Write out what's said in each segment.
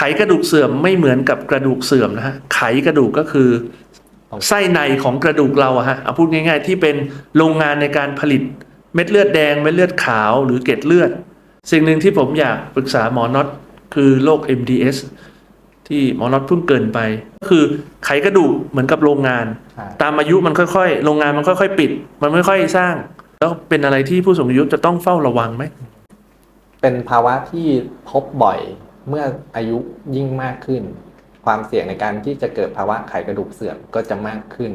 ไขกระดูกเสื่อมไม่เหมือนกับกระดูกเสื่อมนะฮะไขกระดูกก็คือไส้ในของกระดูกเราอะฮะเอาพูดง่ายๆ ที่เป็นโรงงานในการผลิตเม็ดเลือดแดงเม็ดเลือดขาวหรือเกล็ดเลือด สิ่งหนึ่งที่ผมอยากปรึกษาหมอน็อตคือโรค MDS ที่หมอน็อตเพิ่งเกินไป ก็คือไขกระดูกเหมือนกับโรงงาน ตามอายุมันค่อยๆ โรงงานมันค่อยๆ ปิด มันไม่ค่อยสร้าง แล้วเป็นอะไรที่ผู้สูงอายุจะต้องเฝ้าระวังไหม เป็นภาวะที่พบบ่อย เมื่ออายุยิ่งมากขึ้น ความเสี่ยงในการที่จะเกิดภาวะไขกระดูกเสื่อมก็จะมากขึ้น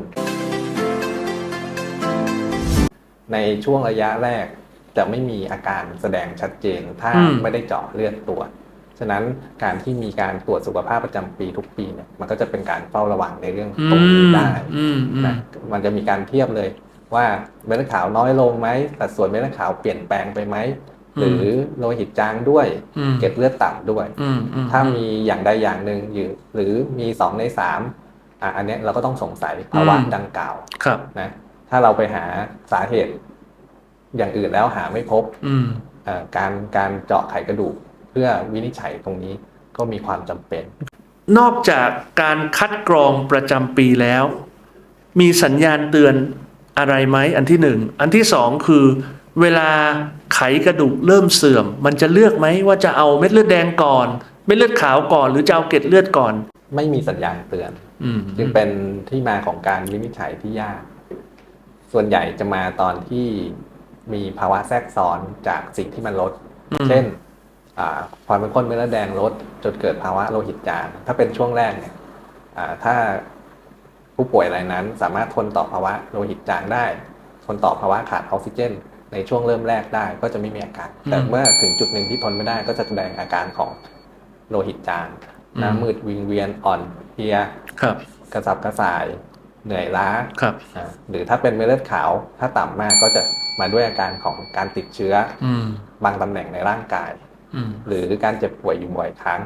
ในช่วงระยะแรกจะไม่มีอาการแสดงชัดเจน ถ้าอืมไม่ได้เจาะเลือดตรวจฉะนั้นการที่มีการตรวจสุขภาพประจำปีทุกปีเนี่ยมันก็จะเป็นการเฝ้าระวังในเรื่องตรงนี้ได้อืมอืมนะมันจะมีการเทียบเลยว่าเม็ดเลือดขาวน้อยลงไหมสัดส่วนเม็ดเลือดขาวเปลี่ยนแปลงไปไหม หรือโลหิตจางด้วยอืมเกล็ดเลือดต่ำด้วยอืมอืมถ้ามีอย่างใดอย่างหนึ่งอยู่หรือมีสองในสามอะอันเนี้ยเราก็ต้องสงสัยภาวะดังกล่าวครับนะถ้าเราไปหาสาเหตุ อย่างอื่นแล้วหาไม่พบอืมเอ่อการการเจาะไขกระดูก เพื่อวินิจฉัยตรงนี้ก็มีความจำเป็น นอกจากการคัดกรองประจำปีแล้ว มีสัญญาณเตือนอะไรไหมอันที่หนึ่ง อันที่สองคือเวลา ไขกระดูกเริ่มเสื่อม มันจะเลือกไหมว่าจะเอาเม็ดเลือดแดงก่อนเม็ดเลือดขาวก่อน หรือจะเอาเกล็ดเลือดก่อน ไม่มีสัญญาณเตือนอืมจึงเป็นที่มาของการวินิจฉัยที่ยาก ส่วนใหญ่จะมาตอนที่มีภาวะแทรกซ้อนจากสิ่งที่มันลดอืมเช่นอ่าความเป็นข้นเม็ดเลือดแดงลดจนเกิดภาวะโลหิตจางถ้าเป็นช่วงแรกเนี่ยอ่าถ้าผู้ป่วยรายนั้นสามารถทนต่อภาวะโลหิตจางได้ ทนต่อภาวะขาดออกซิเจน ในช่วงเริ่มแรกได้ก็จะไม่มีอาการ แต่เมื่อถึงจุดหนึ่งที่ทนไม่ได้ก็จะแสดงอาการของโลหิตจางหน้ามืดวิงเวียนอ่อนเพลียครับกระสับกระส่ายเหนื่อยล้าครับอ่าหรือถ้าเป็นเม็ดเลือดขาวถ้าต่ำมากก็จะมาด้วยอาการของการติดเชื้ออืมบางตำแหน่งในร่างกายอืมหรือการเจ็บป่วยอยู่บ่อยครั้ง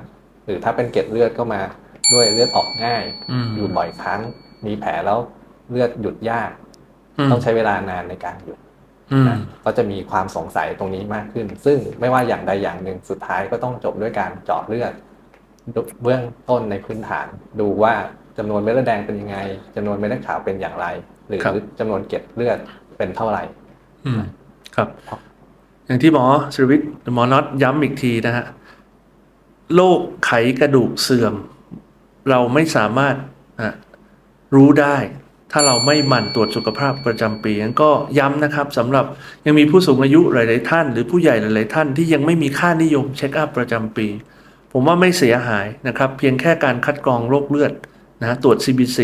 หรือถ้าเป็นเกล็ดเลือดก็มาด้วยเลือดออกง่ายอืมอยู่บ่อยครั้ง มีแผลแล้วเลือดหยุดยากมต้องใช้เวลานานในการหยุดอืมนะ ก็จะมีความสงสัยตรงนี้มากขึ้น ซึ่งไม่ว่าอย่างใดอย่างหนึ่งสุดท้ายก็ต้องจบด้วยการเจาะเลือดเบื้องต้นในพื้นฐาน ดูว่าจำนวนเม็ดเลือดแดงเป็นยังไงจำนวนเม็ดเลือดขาวเป็นอย่างไร หรือครับจำนวนเกล็ดเลือดเป็นเท่าไหร่อืมครับ อย่างที่หมอสุรวิทย์หรือหมอน็อตย้ำอีกทีนะฮะโรคไขกระดูกเสื่อม เราไม่สามารถอะรู้ได้ ถ้าเราไม่หมั่นตรวจสุขภาพประจำปีงั้นก็ย้ำนะครับสำหรับยังมีผู้สูงอายุหลาย ๆ ท่าน หรือผู้ใหญ่หลาย ๆ ท่านที่ยังไม่มีค่านิยมเช็คอัพประจำปี ผมว่าไม่เสียหายนะครับ เพียงแค่การคัดกรองโรคเลือดนะตรวจ CBC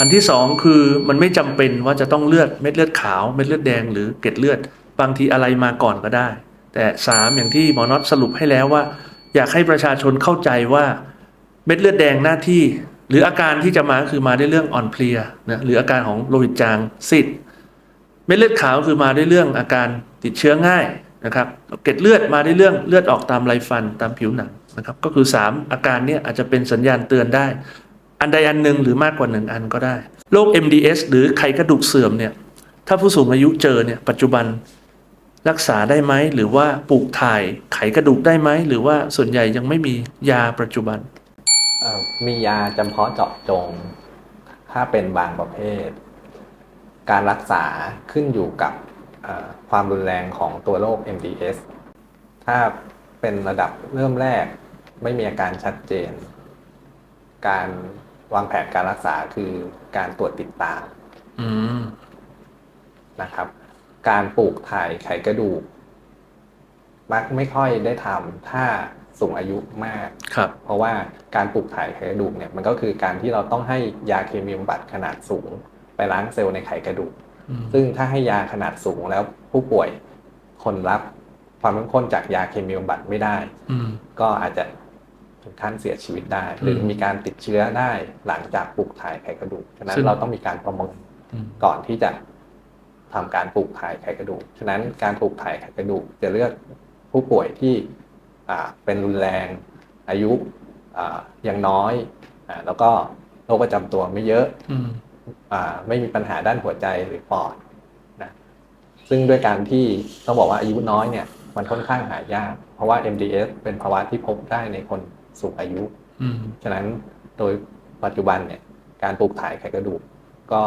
อันที่สองคือมันไม่จำเป็นว่าจะต้องเลือดเม็ดเลือดขาวเม็ดเลือดแดงหรือเกล็ดเลือด บางทีอะไรมาก่อนก็ได้ แต่สามอย่างที่หมอน็อตสรุปให้แล้วว่า อยากให้ประชาชนเข้าใจว่าเม็ดเลือดแดงหน้าที่ หรืออาการที่จะมาคือมาด้วยเรื่องอ่อนเพลียนะหรืออาการของโลหิตจางซีดเม็ดเลือดขาวคือมาด้วยเรื่องอาการติดเชื้อง่ายนะครับเกล็ดเลือดมาด้วยเรื่องเลือดออกตามไรฟันตามผิวหนังนะครับก็คือ 3 อาการนี้อาจจะเป็นสัญญาณเตือนได้ อันใดอันหนึ่งหรือมากกว่าหนึ่งอันก็ได้โรค MDS หรือไขกระดูกเสื่อมเนี่ยถ้าผู้สูงอายุเจอเนี่ยปัจจุบันรักษาได้ไหมหรือว่าปลูกถ่ายไขกระดูกได้ไหมหรือว่าส่วนใหญ่ยังไม่มียาปัจจุบัน มียาจำเพาะเจาะจง ถ้าเป็นบางประเภท การรักษาขึ้นอยู่กับความรุนแรงของตัวโรค MDS ถ้าเป็นระดับเริ่มแรกไม่มีอาการชัดเจน การวางแผนการรักษาคือการตรวจติดตามนะครับ การปลูกถ่ายไขกระดูก มักไม่ค่อยได้ทำถ้า สูงอายุมาก ครับ เพราะว่าการปลูกถ่ายไขกระดูกเนี่ยมันก็คือการที่เราต้องให้ยาเคมีบำบัดขนาดสูง ไปล้างเซลล์ในไขกระดูกอืมซึ่งถ้าให้ยาขนาดสูงแล้วผู้ป่วยคนรับความเข้มข้นจากยาเคมีบำบัดไม่ได้อืมก็อาจจะถึงขั้นเสียชีวิตได้ หรือมมีการติดเชื้อได้หลังจากปลูกถ่ายไขกระดูกฉะนั้นซึ่งเราต้องมีการประเมินอืมก่อนที่จะทำการปลูกถ่ายไขกระดูก ฉะนั้นการปลูกถ่ายไขกระดูกจะเลือกผู้ป่วยที่อ่า เป็นรุนแรง อายุอ่ายังน้อยอาแล้วก็โรคประจำตัวไม่เยอะอืมอ่าไม่มีปัญหาด้านหัวใจหรือปอดนะซึ่งด้วยการที่ต้องบอกว่าอายุน้อยเนี่ยมันค่อนข้างหายาก เพราะว่า MDS เป็นภาวะที่พบได้ในคนสูงอายุอืมฉะนั้นโดยปัจจุบันเนี่ยการปลูกถ่ายไขกระดูก ก็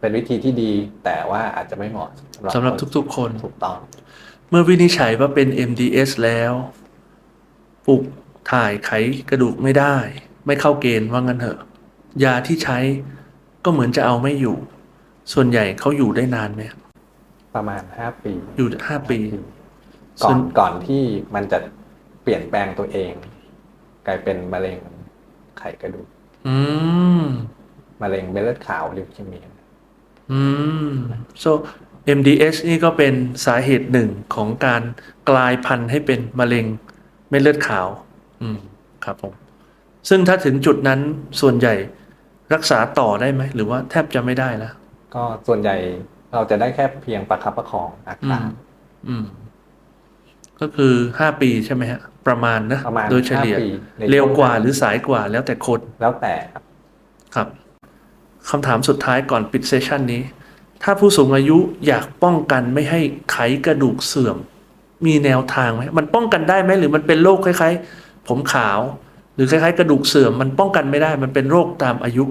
เป็นวิธีที่ดีแต่ว่าอาจจะไม่เหมาะสำหรับคนทุกๆ คนถูกต้อง เมื่อวินิจฉัยว่าเป็น MDS แล้ว ปลูกถ่ายไขกระดูกไม่ได้ ไม่เข้าเกณฑ์ว่างั้นเถอะ ยาที่ใช้ก็เหมือนจะเอาไม่อยู่ ส่วนใหญ่เขาอยู่ได้นานไหมประมาณห้าปีอยู่ห้าปีก่อส่นวนก่อนที่มันจะเปลี่ยนแปลงตัวเอง กลายเป็นมะเร็งไขกระดูกอืมมะเร็งเม็ดเลือดขาวลิวคีเมียอืม so MDS นี่ก็เป็นสาเหตุหนึ่งของการกลายพันธุ์ให้เป็นมะเร็ง เม็ดเลือดขาว อืมครับผม ซึ่งถ้าถึงจุดนั้นส่วนใหญ่รักษาต่อได้ไหม หรือว่าแทบจะไม่ได้แล้ว ก็ส่วนใหญ่เราจะได้แค่เพียงประคับประคองอาอืการมอืม ก็คือห้าปีใช่ไหมฮะ ประมาณนะ ประมาณโดยเฉลี่ย ห้าปีในเร็วกว่าช่งหรือสายกว่าแล้วแต่คน แล้วแต่ครับครับคำถามสุดท้ายก่อนปิดเซสชันนี้ ถ้าผู้สูงอายุอยากป้องกันไม่ให้ไขกระดูกเสื่อม มีแนวทางไหมมันป้องกันได้ไหมหรือมันเป็นโรคคล้าย ๆ ผมขาว หรือคล้าย ๆ กระดูกเสื่อมมันป้องกันไม่ได้มันเป็นโรคตามอายุ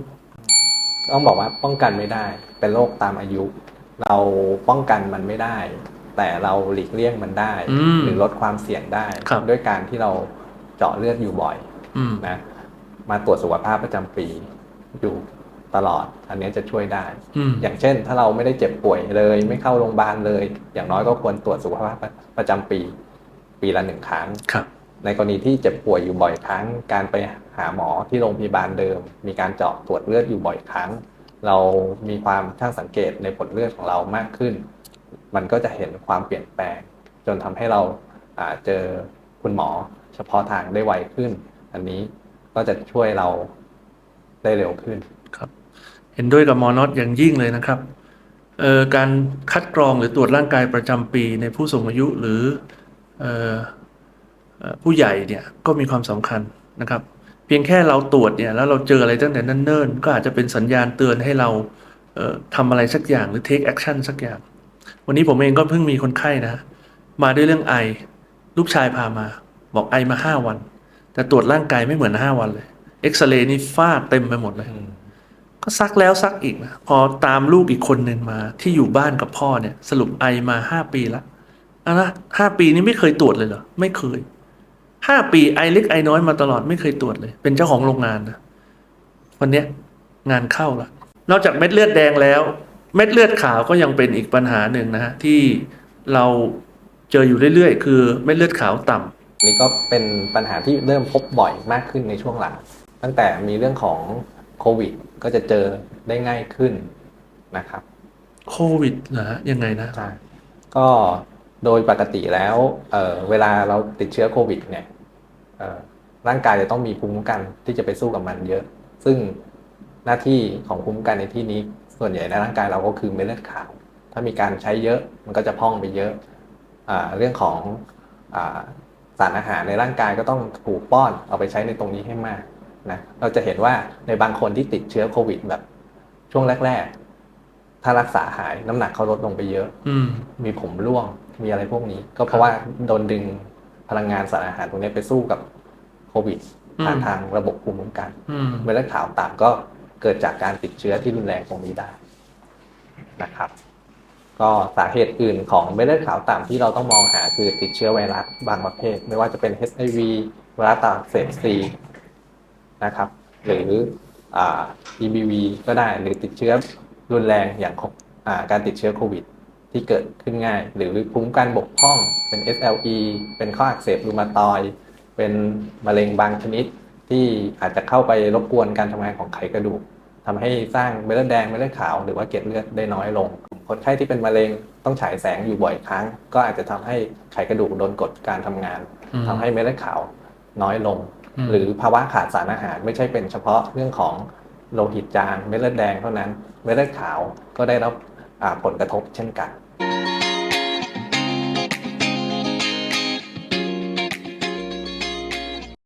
ต้องบอกว่าป้องกันไม่ได้ เป็นโรคตามอายุ เราป้องกันมันไม่ได้ แต่เราหลีกเลี่ยงมันได้ อืมหรือลดความเสี่ยงได้ ครับ ด้วยการที่เราเจาะเลือดอยู่บ่อยอืมนะมาตรวจสุขภาพประจำปี อยู่ ตลอด อันนี้จะช่วยได้อืมอย่างเช่น ถ้าเราไม่ได้เจ็บป่วยเลย ไม่เข้าโรงพยาบาลเลย อย่างน้อยก็ควรตรวจสุขภาพประจำปี ปีละหนึ่งครั้งครับ ในกรณีที่เจ็บป่วยอยู่บ่อยครั้ง การไปหาหมอที่โรงพยาบาลเดิม มีการเจาะตรวจเลือดอยู่บ่อยครั้ง เรามีความช่างสังเกตในผลเลือดของเรามากขึ้น มันก็จะเห็นความเปลี่ยนแปลง จนทำให้เราอ่าเจอคุณหมอเฉพาะทางได้ไวขึ้น อันนี้ก็จะช่วยเราได้เร็วขึ้นครับ เห็นด้วยกับมอนอตอย่างยิ่งเลยนะครับการคัดกรองหรือตรวจร่างกายประจำปีในผู้สูงอายุหรือออผู้ใหญ่เนี่ยก็มีความสำคัญนะครับ เพียงแค่เราตรวจเนี่ยแล้วเราเจออะไรตั้งแต่นั่นเนิ่นก็อาจจะเป็นสัญญาณเตือนให้เราเทำอะไรสักอย่างหรือ take action สักอย่าง วันนี้ผมเองก็เพิ่งมีคนไข้นะ มาด้วยเรื่องไอ ลูกชายพามา บอกไอมาห้าวัน แต่ตรวจร่างกายไม่เหมือนห้าวันเลย เอ็กซเรย์นี่ฟาดเต็มไปหมดเลย ก็ซักแล้วซักอีกนะพอตามลูกอีกคนหนึ่งมาที่อยู่บ้านกับพ่อเนี่ย สรุปไอมาห้าปีละอะนะห้าปีนี้ไม่เคยตรวจเลยเหรอ ไม่เคยห้าปีไอเล็กไอน้อยมาตลอดไม่เคยตรวจเลย เป็นเจ้าของโรงงานนะวันเนี้ยงานเข้าละนอกจากเม็ดเลือดแดงแล้ว เม็ดเลือดขาวก็ยังเป็นอีกปัญหาหนึ่งนะฮะที่เราเจออยู่เรื่อยๆ คือเม็ดเลือดขาวต่ำนี่ก็เป็นปัญหาที่เริ่มพบบ่อยมากขึ้นในช่วงหลัง ตั้งแต่มีเรื่องของ วิด ก็จะเจอได้ง่ายขึ้นนะครับโควิดนะฮะยังไงนะใช่ก็โดยปกติแล้วเอ่อเวลาเราติดเชื้อโควิด เนี่ยเอ่อร่างกายจะต้องมีภูมิคุ้มกันที่จะไปสู้กับมันเยอะ ซึ่งหน้าที่ของภูมิคุ้มกันในที่นี้ ส่วนใหญ่ในร่างกายเราก็คือเม็ดเลือดขาว ถ้ามีการใช้เยอะมันก็จะพองไปเยอะอาเรื่องของอาสารอาหารในร่างกายก็ต้องถูกป้อนเอาไปใช้ในตรงนี้ให้มาก นะเราจะเห็นว่าในบางคนที่ติดเชื้อโควิดแบบช่วงแรก ๆ ถ้ารักษาหายน้ำหนักเขาลดลงไปเยอะ อืมมีผมร่วงมีอะไรพวกนี้ ก็เพราะว่าโดนดึงพลังงานสารอาหารตรงนี้ไปสู้กับโควิดอืมผ่านทางระบบภูมิคุ้มกันอืมเม็ดเลือดขาวต่ำก็เกิดจากการติดเชื้อที่รุนแรงตรงนี้ได้นะครับ ก็สาเหตุอื่นของเม็ดเลือดขาวต่ำที่เราต้องมองหาคือติดเชื้อไวรัสบางประเภท ไม่ว่าจะเป็น HIV ไวรัสตับอักเสบซี นะครับ หรืออ่า EBV ก็ได้หรือติดเชื้อรุนแรงอย่างของอ่าการติดเชื้อโควิด ที่เกิดขึ้นง่าย หรือภูมิคุ้มกันบกพร่องเป็น SLE เป็นข้ออักเสบรูมาตอยด์เป็นมะเร็งบางชนิดที่อาจจะเข้าไปรบกวนการทำงานของไขกระดูกทำให้สร้างเม็ดเลือดแดงเม็ดเลือดขาวหรือว่าเกล็ดเลือดได้น้อยลง คนไข้ที่เป็นมะเร็งต้องฉายแสงอยู่บ่อยครั้ง ก็อาจจะทำให้ไขกระดูกโดนกดการทำงานอืมทำให้เม็ดเลือดขาวน้อยลงอืม หรือภาวะขาดสารอาหารไม่ใช่เป็นเฉพาะเรื่องของโลหิตจางเม็ดเลือดแดงเท่านั้นเม็ดเลือดขาวก็ได้รับผลกระทบเช่นกัน